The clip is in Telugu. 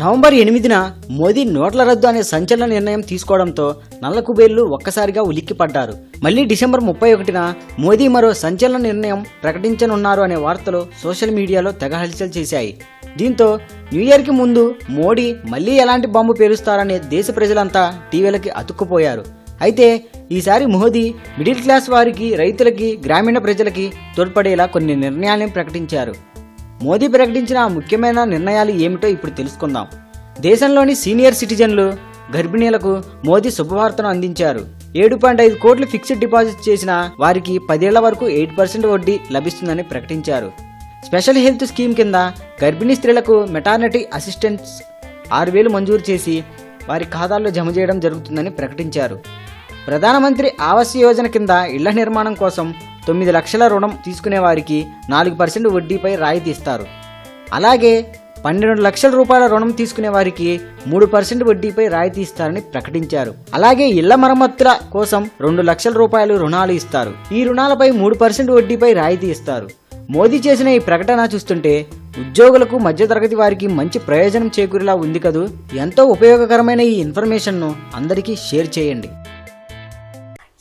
నవంబర్ ఎనిమిదిన మోదీ నోట్ల రద్దు అనే సంచలన నిర్ణయం తీసుకోవడంతో నల్ల కుబేర్లు ఒక్కసారిగా ఉలిక్కిపడ్డారు. మళ్ళీ డిసెంబర్ ముప్పై ఒకటిన మోదీ మరో సంచలన నిర్ణయం ప్రకటించనున్నారు అనే వార్తలు సోషల్ మీడియాలో తెగ హల్చల్ చేశాయి. దీంతో న్యూ ఇయర్కి ముందు మోడీ మళ్ళీ ఎలాంటి బాంబు పేలుస్తారనే దేశ ప్రజలంతా టీవీలకి అతుక్కుపోయారు. అయితే ఈసారి మోదీ మిడిల్ క్లాస్ వారికి రైతులకి గ్రామీణ ప్రజలకి తోడ్పడేలా కొన్ని నిర్ణయాలను ప్రకటించారు. మోదీ ప్రకటించిన ముఖ్యమైన నిర్ణయాలు ఏమిటో ఇప్పుడు తెలుసుకుందాం. దేశంలోని సీనియర్ సిటిజన్లు గర్భిణీలకు మోదీ శుభవార్తను అందించారు. ఏడు పాయింట్ ఐదు కోట్లు ఫిక్స్డ్ డిపాజిట్ చేసిన వారికి పదేళ్ళ వరకు ఎయిట్ పర్సెంట్ వడ్డీ లభిస్తుందని ప్రకటించారు. స్పెషల్ హెల్త్ స్కీమ్ కింద గర్భిణీ స్త్రీలకు మెటార్నిటీ అసిస్టెంట్స్ ఆరు వేలు మంజూరు చేసి వారి ఖాతాల్లో జమ చేయడం జరుగుతుందని ప్రకటించారు. ప్రధానమంత్రి ఆవాస్ యోజన కింద ఇళ్ళ నిర్మాణం కోసం తొమ్మిది లక్షల రుణం తీసుకునే వారికి నాలుగు పర్సెంట్ వడ్డీపై రాయితీ ఇస్తారు. అలాగే పన్నెండు లక్షల రూపాయల రుణం తీసుకునే వారికి మూడు పర్సెంట్ వడ్డీపై రాయితీ ఇస్తారని ప్రకటించారు. అలాగే ఇళ్ళ మరమ్మతుల కోసం రెండు లక్షల రూపాయలు రుణాలు ఇస్తారు. ఈ రుణాలపై మూడు పర్సెంట్ వడ్డీపై రాయితీ ఇస్తారు. మోదీ చేసిన ఈ ప్రకటన చూస్తుంటే ఉద్యోగులకు మధ్యతరగతి వారికి మంచి ప్రయోజనం చేకూరేలా ఉంది కదూ? ఎంతో ఉపయోగకరమైన ఈ ఇన్ఫర్మేషన్ను అందరికీ షేర్ చేయండి.